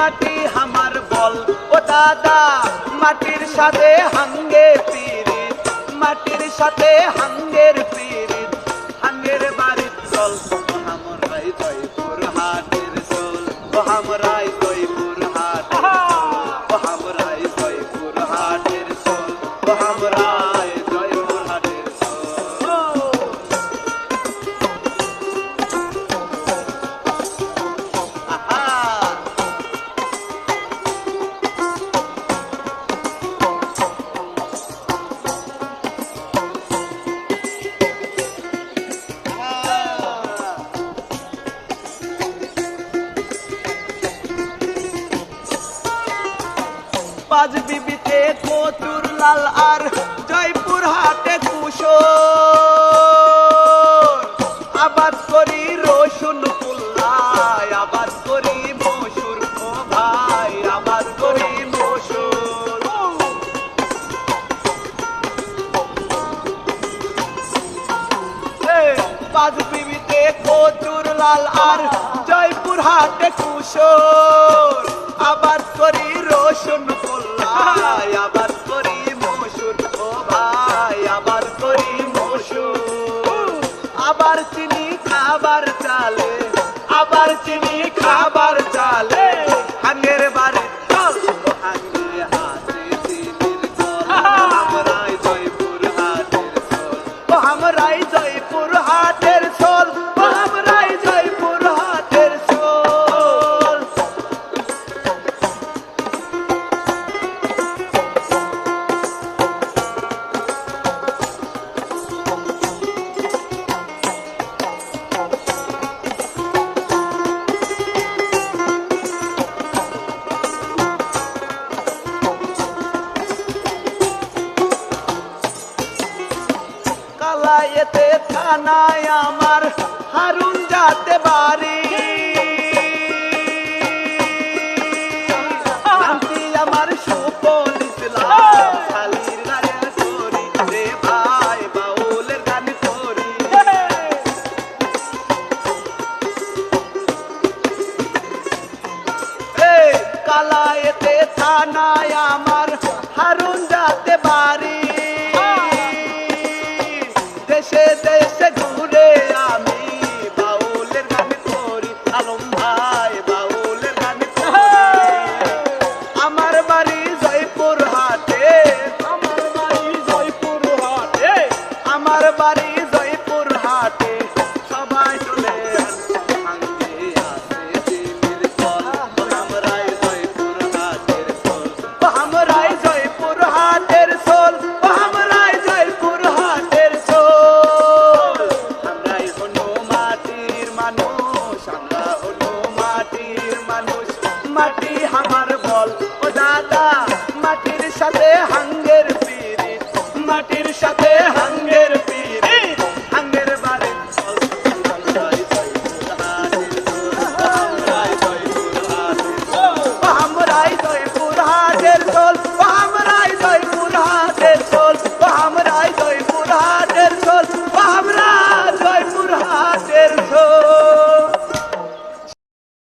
মাটি আমার বল। ও দাদা, মাটির সাথে হাঙ্গের পিরিত মাটির সাথে হাঙ্গের পিরিত হাঙ্গের বাড়ির চল। আমরাই জয়পুর হাটের চল। হামরাই পাঁচ বিবিতে কচুর লাল আর জয়পুর হাটে কুশোর। আবাদ করি রসুন কুল্লাই আবাদ করি মসুর ও ভাই, আবাদ করি মসুর। পাঁচ বিবিতে লাল আর জয়পুর হাটে কুশোর। আবাদ করি রসুন আবাদ করি মসুর। ভাই আবার করি মসুর। আবার চিনি খাবার চালে আবার চিনি খাবার কালায়েতে আমার হারুন যাতে বাড়ি আমার সুপল ইসলাম শালির গানে করি রে ভাই বাউলের গান করি। কালায়েতে থানায় আমার ঘুরে আমি দাদা